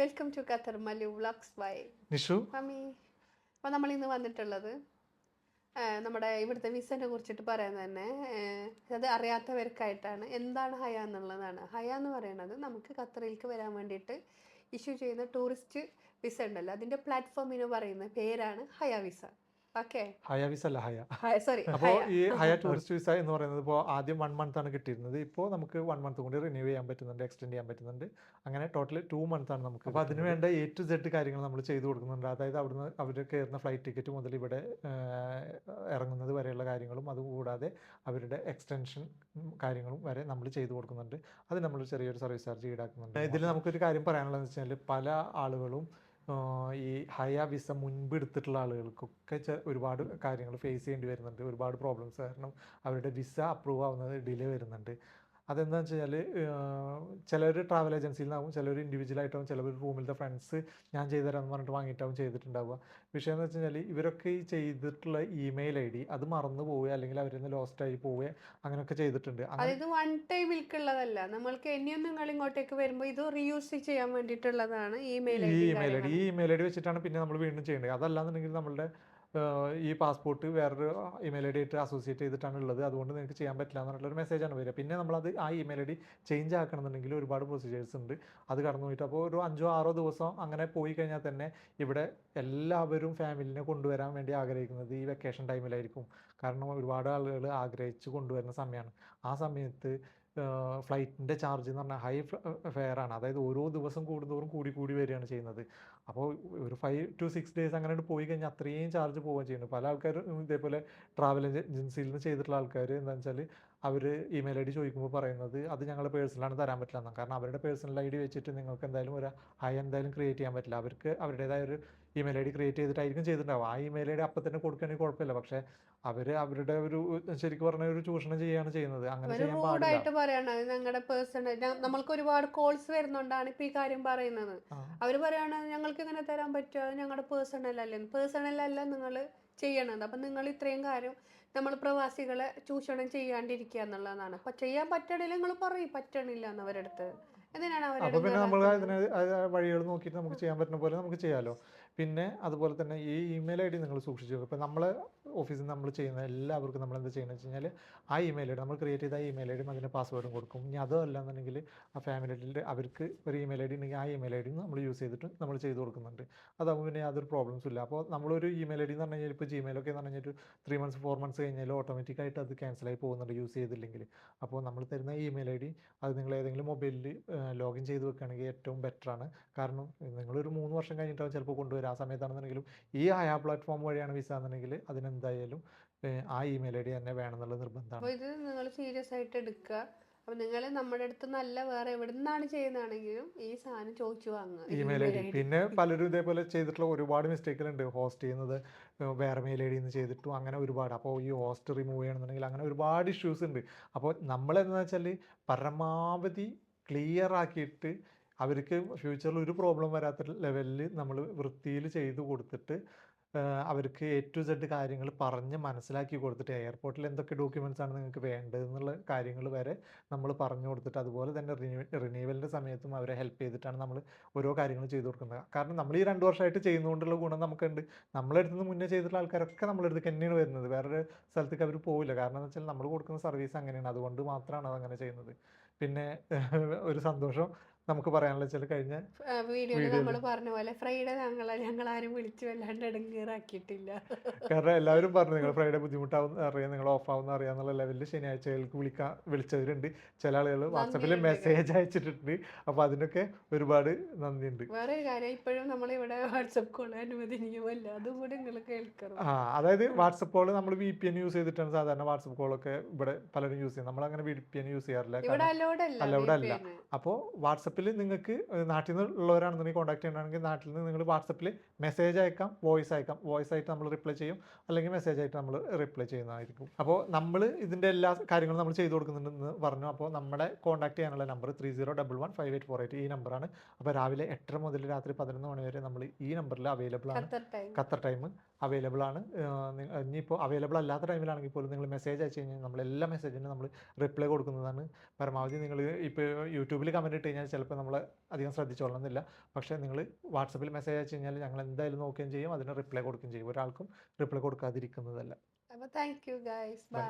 Welcome to Qatar Malu vlogs by Nishu? Mummy അപ്പോൾ നമ്മൾ ഇന്ന് വന്നിട്ടുള്ളത് നമ്മുടെ ഇവിടുത്തെ വിസനെ കുറിച്ചിട്ട് പറയാൻ തന്നെ അത് അറിയാത്തവർക്കായിട്ടാണ്. എന്താണ് ഹയ എന്നുള്ളതാണ്. ഹയ എന്ന് പറയുന്നത് നമുക്ക് ഖത്തറിലേക്ക് വരാൻ വേണ്ടിയിട്ട് ഇഷ്യൂ ചെയ്യുന്ന ടൂറിസ്റ്റ് വിസ ഉണ്ടല്ലോ. അതിന്റെ പ്ലാറ്റ്ഫോമിന് പറയുന്ന പേരാണ് ഹയ വിസ. ഹയ വിസ അല്ല ഹയ. സോറി അപ്പോൾ ഈ ഹയ ടൂറിസ്റ്റ് വിസ എന്ന് പറയുന്നത് ഇപ്പോൾ ആദ്യം വൺ മന്ത് ആണ് കിട്ടിയിരുന്നത്. ഇപ്പോൾ നമുക്ക് വൺ മന്ത് കൂടി റിന്യൂ ചെയ്യാൻ പറ്റുന്നുണ്ട് എക്സ്റ്റെൻഡ് ചെയ്യാൻ പറ്റുന്നുണ്ട്. അങ്ങനെ ടോട്ടൽ ടു മന്ത് ആണ് നമുക്ക് അപ്പോൾ അതിന് വേണ്ട എ ടു സെഡ് കാര്യങ്ങൾ നമ്മൾ ചെയ്തു കൊടുക്കുന്നുണ്ട്. അതായത് അവിടുന്ന് അവർ കയറുന്ന ഫ്ലൈറ്റ് ടിക്കറ്റ് മുതൽ ഇവിടെ ഇറങ്ങുന്നത് വരെയുള്ള കാര്യങ്ങളും അതുകൂടാതെ അവരുടെ എക്സ്റ്റൻഷൻ കാര്യങ്ങളും വരെ നമ്മൾ ചെയ്തു കൊടുക്കുന്നുണ്ട്. അത് നമ്മൾ ചെറിയൊരു സർവീസ് ചാർജ് ഈടാക്കുന്നുണ്ട്. ഇതിൽ നമുക്കൊരു കാര്യം പറയാനുള്ളതെന്ന് വെച്ചാൽ പല ആളുകളും ഈ ഹയ വിസ മുൻപ് എടുത്തിട്ടുള്ള ആളുകൾക്കൊക്കെ ഒരുപാട് കാര്യങ്ങൾ ഫേസ് ചെയ്യേണ്ടി വരുന്നുണ്ട്. ഒരുപാട് പ്രോബ്ലംസ് കാരണം അവരുടെ വിസ അപ്രൂവ് ആവുന്നത് ഡിലേ വരുന്നുണ്ട്. അതെന്താണെന്ന് വെച്ച് കഴിഞ്ഞാൽ ചിലർ ട്രാവൽ ഏജൻസിയിൽ നിന്നാവും ചിലർ ഇൻഡിവിജ്വൽ ആയിട്ടാവും ചിലർ റൂമിലത്തെ ഫ്രണ്ട്സ് ഞാൻ ചെയ്തുതരാമെന്ന് പറഞ്ഞിട്ട് വാങ്ങിയിട്ടാവും ചെയ്തിട്ടുണ്ടാവുക. വിഷയം എന്ന് വെച്ച് കഴിഞ്ഞാൽ ഇവരൊക്കെ ഈ ചെയ്തിട്ടുള്ള ഇമെയിൽ ഐ ഡി അത് മറന്നു പോവുക അല്ലെങ്കിൽ അവരിൽ നിന്ന് ലോസ്റ്റ് ആയി പോവുക അങ്ങനെയൊക്കെ ചെയ്തിട്ടുണ്ട്. അതായത് വൺ ടൈമിൽക്കുള്ളതല്ല നമ്മൾക്ക് ഇനിയും നിങ്ങൾ ഇങ്ങോട്ടേക്ക് വരുമ്പോൾ ഇത് റീയൂസ് ചെയ്യാൻ വേണ്ടിയിട്ടുള്ളതാണ് ഇമെയിൽ ഈ ഇമെയിൽ ഐ ഡി ഈ ഇമെയിൽ ഐ ഡി വെച്ചിട്ടാണ് പിന്നെ നമ്മൾ വീണ്ടും ചെയ്യേണ്ടത്. അതല്ലാന്നുണ്ടെങ്കിൽ നമ്മളുടെ ഈ പാസ്പോർട്ട് വേറൊരു ഇമെയിൽ ഐ ഡി ആയിട്ട് അസോസിയേറ്റ് ചെയ്തിട്ടാണ് ഉള്ളത്. അതുകൊണ്ട് നിങ്ങൾക്ക് ചെയ്യാൻ പറ്റില്ല എന്നുള്ള ഒരു മെസ്സേജാണ് വരിക. പിന്നെ നമ്മളത് ആ ഇമെയിൽ ഐ ഡി ചേഞ്ച് ആക്കണമെന്നുണ്ടെങ്കിൽ ഒരുപാട് പ്രൊസീജിയേഴ്സ് ഉണ്ട്. അത് കടന്നു പോയിട്ട് അപ്പോൾ ഒരു അഞ്ചോ ആറോ ദിവസം അങ്ങനെ പോയി കഴിഞ്ഞാൽ തന്നെ ഇവിടെ എല്ലാവരും ഫാമിലിനെ കൊണ്ടുവരാൻ വേണ്ടി ആഗ്രഹിക്കുന്നത് ഈ വെക്കേഷൻ ടൈമിലായിരിക്കും കാരണം ഒരുപാട് ആളുകൾ ആഗ്രഹിച്ച് കൊണ്ടുവരുന്ന സമയമാണ്. ആ സമയത്ത് ഫ്ലൈറ്റിന്റെ ചാർജ് എന്ന് പറഞ്ഞാൽ ഹൈ ഫെയർ ആണ്. അതായത് ഓരോ ദിവസം കൂടുന്തോറും കൂടി കൂടി വരികയാണ് ചെയ്യുന്നത്. അപ്പോൾ ഒരു ഫൈവ് ടു സിക്സ് ഡേയ്സ് അങ്ങനെ പോയി കഴിഞ്ഞാൽ അത്രയും ചാർജ് പോവുകയും ചെയ്യുന്നു. പല ആൾക്കാരും ഇതേപോലെ ട്രാവൽ ഏജൻസിയിൽ നിന്ന് ചെയ്തിട്ടുള്ള ആൾക്കാർ എന്താണെന്ന് വെച്ചാൽ അവർ ഇമെയിൽ ഐ ഡി ചോദിക്കുമ്പോൾ പറയുന്നത് അത് ഞങ്ങൾ പേഴ്സണലാണ് തരാൻ പറ്റില്ല എന്നാണ്. കാരണം അവരുടെ പേഴ്സണൽ ഐ ഡി വെച്ചിട്ട് നിങ്ങൾക്ക് എന്തായാലും ഒരു ഹൈ എന്തായാലും ക്രിയേറ്റ് ചെയ്യാൻ പറ്റില്ല. അവർക്ക് അവരുടേതായ ഒരു ഇമെയിൽ ഐ ഡി ക്രിയേറ്റ് ചെയ്തിട്ടായിരിക്കും ചെയ്തിട്ടുണ്ടാവും ആ ഇമെയിൽ ഐ ഡി അപ്പം തന്നെ കൊടുക്കുകയാണെങ്കിൽ കുഴപ്പമില്ല. പക്ഷേ അവർ അവരുടെ ഒരു ശരിക്കും പറഞ്ഞ ഒരു ചൂഷണം ചെയ്യുകയാണ് ചെയ്യുന്നത്. അങ്ങനെ ചെയ്യാൻ പാടില്ല. റൂഡായിട്ട് പറയണത് ഞങ്ങളുടെ പേഴ്സണൽ നമ്മൾക്ക് ഒരുപാട് കോൾസ് വരുന്നുണ്ടാണ് ഇപ്പം ഈ കാര്യം പറയുന്നത്. അവർ പറയാണ് ഞങ്ങൾക്ക് ഇങ്ങനെ തരാൻ പറ്റുമോ അത് ഞങ്ങളുടെ പേഴ്സണൽ അല്ലേ. പേഴ്സണൽ അല്ല നിങ്ങൾ ചെയ്യണത്. അപ്പൊ നിങ്ങൾ ഇത്രയും കാര്യം നമ്മൾ പ്രവാസികളെ ചൂഷണം ചെയ്യാണ്ടിരിക്കുക എന്നുള്ളതാണ്. അപ്പൊ ചെയ്യാൻ പറ്റണില്ല നിങ്ങൾ പറയും. പറ്റണില്ല എന്ന് അവരടുത്ത്. എന്തിനാണ് അവരുടെ വഴികൾ നോക്കിയിട്ട് നമുക്ക് ചെയ്യാൻ പറ്റുന്ന പോലെ നമുക്ക് ചെയ്യാമല്ലോ പിന്നെ അതുപോലെ തന്നെ ഈ ഇമെയിൽ ഐ ഡി നിങ്ങൾ സൂക്ഷിച്ചു വെക്കുക. ഇപ്പം നമ്മൾ ഓഫീസിൽ നിന്ന് നമ്മൾ ചെയ്യുന്ന എല്ലാവർക്കും നമ്മൾ എന്താ ചെയ്യുന്നത് വെച്ച് കഴിഞ്ഞാൽ ആ ഇമെയിൽ ഐ ഡി നമ്മൾ ക്രിയേറ്റ് ചെയ്ത ആ ഇമെയിൽ ഐ ഡിയും അതിന്റെ പാസ്വേഡും കൊടുക്കും. ഇനി അതല്ല എന്നുണ്ടെങ്കിൽ ആ ഫാമിലിയിൽ അവർക്ക് ഒരു ഇമെയിൽ ഐ ഡി ഉണ്ടെങ്കിൽ ആ ഇമെയിൽ ഐ ഡി നമ്മൾ യൂസ് ചെയ്തിട്ട് നമ്മൾ ചെയ്ത് കൊടുക്കുന്നുണ്ട്. അതാകുമ്പോൾ പിന്നെ യാതൊരു പ്രോബ്ലംസും ഇല്ല. അപ്പോൾ നമ്മളൊരു ഇമെയിൽ ഐ ഡി എന്ന് പറഞ്ഞു കഴിഞ്ഞാൽ ഇപ്പോൾ ജിമെയിലൊക്കെ എന്ന് പറഞ്ഞാൽ ഒരു ത്രീ മന്ത്സ് ഫോർ മന്ത്സ് കഴിഞ്ഞാൽ ഓട്ടോമാറ്റിക്കായിട്ട് അത് ക്യാൻസലായി പോകുന്നുണ്ട് യൂസ് ചെയ്തില്ലെങ്കിൽ. അപ്പോൾ നമ്മൾ തരുന്ന ഇമെയിൽ ഐ ഡി അത് നിങ്ങൾ ഏതെങ്കിലും മൊബൈലിൽ ലോഗിൻ ചെയ്ത് വെക്കുകയാണെങ്കിൽ ഏറ്റവും ബെറ്ററാണ് കാരണം നിങ്ങളൊരു മൂന്ന് വർഷം കഴിഞ്ഞിട്ടാവും ചിലപ്പോൾ ആ സമയത്താണെന്നുണ്ടെങ്കിലും ഈ ആയ പ്ലാറ്റ്ഫോം വഴിയാണ് വിസ എന്നുണ്ടെങ്കിൽ അതിനെന്തായാലും ആ ഇമെയിൽ ഐ ഡി തന്നെ വേണമെന്നുള്ള നിർബന്ധമാണ്. ഇത് നിങ്ങൾ സീരിയസ് ആയിട്ട് എടുക്കുക അപ്പൊ നിങ്ങൾ നമ്മുടെ അടുത്ത് നല്ല വേറെ എവിടെ നിന്നാണ് ചെയ്യുന്നതാണെങ്കിലും ഈ സാധനം ചോദിച്ചു വാങ്ങുക. ഇമെയിൽ ഐ ഡി പിന്നെ പലരും ഇതേപോലെ ചെയ്തിട്ടുള്ള ഒരുപാട് മിസ്റ്റേക്കുകളുണ്ട് ഹോസ്റ്റ് ചെയ്യുന്നത് വേറെ മെയിൽ ഐ ഡി നിന്ന് ചെയ്തിട്ടും അങ്ങനെ ഒരുപാട്. അപ്പോൾ ഈ ഹോസ്റ്റ് റിമൂവ് ചെയ്യണമെന്നുണ്ടെങ്കിൽ അങ്ങനെ ഒരുപാട് ഇഷ്യൂസ് ഉണ്ട്. അപ്പോൾ നമ്മളെന്താണെന്ന് വെച്ചാൽ പരമാവധി ക്ലിയർ ആക്കിയിട്ട് അവർക്ക് ഫ്യൂച്ചറിൽ ഒരു പ്രോബ്ലം വരാത്ത ലെവലിൽ നമ്മൾ വൃത്തിയിൽ ചെയ്തു കൊടുത്തിട്ട് അവർക്ക് എ ടു സെഡ് കാര്യങ്ങൾ പറഞ്ഞ് മനസ്സിലാക്കി കൊടുത്തിട്ട് എയർപോർട്ടിൽ എന്തൊക്കെ ഡോക്യുമെന്റ്സ് ആണ് നിങ്ങൾക്ക് വേണ്ടത് എന്നുള്ള കാര്യങ്ങൾ വരെ നമ്മൾ പറഞ്ഞു കൊടുത്തിട്ട് അതുപോലെ തന്നെ റിന്യൂ റിന്യൂവലിന്റെ സമയത്തും അവരെ ഹെൽപ്പ് ചെയ്തിട്ടാണ് നമ്മൾ ഓരോ കാര്യങ്ങൾ ചെയ്തു കൊടുക്കുന്നത്. കാരണം നമ്മൾ ഈ രണ്ട് വർഷമായിട്ട് ചെയ്യുന്നതുകൊണ്ടുള്ള ഗുണം നമുക്കുണ്ട്. നമ്മളെടുത്ത് നിന്ന് മുന്നേ ചെയ്തിട്ടുള്ള ആൾക്കാരൊക്കെ നമ്മളെടുത്ത് തന്നെയാണ് വരുന്നത്. വേറൊരു സ്ഥലത്തേക്ക് അവർ പോവില്ല. കാരണം എന്ന് വെച്ചാൽ നമ്മൾ കൊടുക്കുന്ന സർവീസ് അങ്ങനെയാണ്. അതുകൊണ്ട് മാത്രമാണ് അതങ്ങനെ ചെയ്യുന്നത്. പിന്നെ ഒരു സന്തോഷം നമുക്ക് പറയാനുള്ള ചില കഴിഞ്ഞ വീഡിയോയിൽ നമ്മൾ പറഞ്ഞ പോലെ ഫ്രൈഡേ ഞങ്ങളെ ഞങ്ങൾ ആരും വിളിച്ചു വല്ലാണ്ട് ഇടങ്ങേറാക്കിയിട്ടില്ല കാരണം എല്ലാവരും പറഞ്ഞു നിങ്ങൾ ഫ്രൈഡേ ബുദ്ധിമുട്ടാവുന്ന അറിയാം നിങ്ങൾ ഓഫ് ആവുന്ന അറിയാന്നുള്ള ലെവലിൽ ശനിയാഴ്ചകൾക്ക് വിളിക്കാൻ വിളിച്ചവരുണ്ട്. ചില ആളുകൾ വാട്സപ്പിൽ മെസ്സേജ് അയച്ചിട്ടുണ്ട്. അപ്പോൾ അതിനൊക്കെ ഒരുപാട് നന്ദിയുണ്ട്. വേറെ ഒരു കാര്യം ഇപ്പോഴും നമ്മൾ ഇവിടെ വാട്സപ്പ് കോൾ അനുവദനീയമല്ല അതും കൂടി നിങ്ങൾ കേൾക്കണം ആ അതായത് വാട്സപ്പ് കോൾ നമ്മൾ വി പി എൻ യൂസ് ചെയ്തിട്ടാണ് സാധാരണ വാട്സപ്പ് കോളൊക്കെ ഇവിടെ പലരും യൂസ് ചെയ്യുന്നത്. നമ്മൾ അങ്ങനെ വി പി എൻ യൂസ് ചെയ്യാറില്ല അലോഡ് അല്ല അപ്പോൾ അല്ല. വാട്സപ്പിൽ നിങ്ങൾക്ക് നാട്ടിൽ നാട്ടിൽ നിന്നുള്ളവരാണെന്നുണ്ടെങ്കിൽ കോൺടാക്ട് ചെയ്യണമെങ്കിൽ നാട്ടിൽ നിന്ന് നിങ്ങൾ വാട്സപ്പിൽ മെസ്സേജ് അയക്കാം വോയിസ് അയക്കാം. വോയിസ് ആയിട്ട് നമ്മൾ റിപ്ലൈ ചെയ്യും. അല്ലെങ്കിൽ മെസ്സേജ് ആയിട്ട് നമ്മൾ റിപ്ലൈ ചെയ്യുന്നതായിരിക്കും. അപ്പോൾ നമ്മൾ ഇതിന്റെ എല്ലാ കാര്യങ്ങളും നമ്മൾ ചെയ്തു കൊടുക്കുന്നുണ്ടെന്ന് പറഞ്ഞു. അപ്പോൾ നമ്മുടെ കോൺടാക്ട് ചെയ്യാനുള്ള number three zero double one five eight four eight ഈ നമ്പറാണ് അപ്പോൾ രാവിലെ എട്ടര മുതൽ രാത്രി പതിനൊന്ന് മണി വരെ നമ്മൾ ഈ നമ്പറിൽ അവൈലബിൾ ആണ്. ഖത്തർ ടൈം അവൈലബിൾ ആണ്. ഇനിയിപ്പോൾ അവൈലബിൾ അല്ലാത്ത ടൈമിലാണെങ്കിൽ പോലും നിങ്ങൾ മെസ്സേജ് അയച്ചു കഴിഞ്ഞാൽ നമ്മൾ എല്ലാ മെസ്സേജിനും നമ്മൾ റിപ്ലൈ കൊടുക്കുന്നതാണ്. പരമാവധി നിങ്ങൾ ഇപ്പോൾ യൂട്യൂബിൽ കമന്റ് ഇട്ട് കഴിഞ്ഞാൽ ചിലപ്പോൾ ചിലപ്പോൾ നമ്മൾ അധികം ശ്രദ്ധിച്ചോളണമെന്നില്ല പക്ഷേ നിങ്ങൾ വാട്സപ്പിൽ മെസ്സേജ് അയച്ചു കഴിഞ്ഞാൽ ഞങ്ങൾ എന്തായാലും നോക്കുകയും ചെയ്യും അതിന് റിപ്ലൈ കൊടുക്കുകയും ചെയ്യും. ഒരാൾക്കും റിപ്ലൈ കൊടുക്കാതിരിക്കുന്നതല്ല. അപ്പോൾ താങ്ക് യു ഗൈസ് ബൈ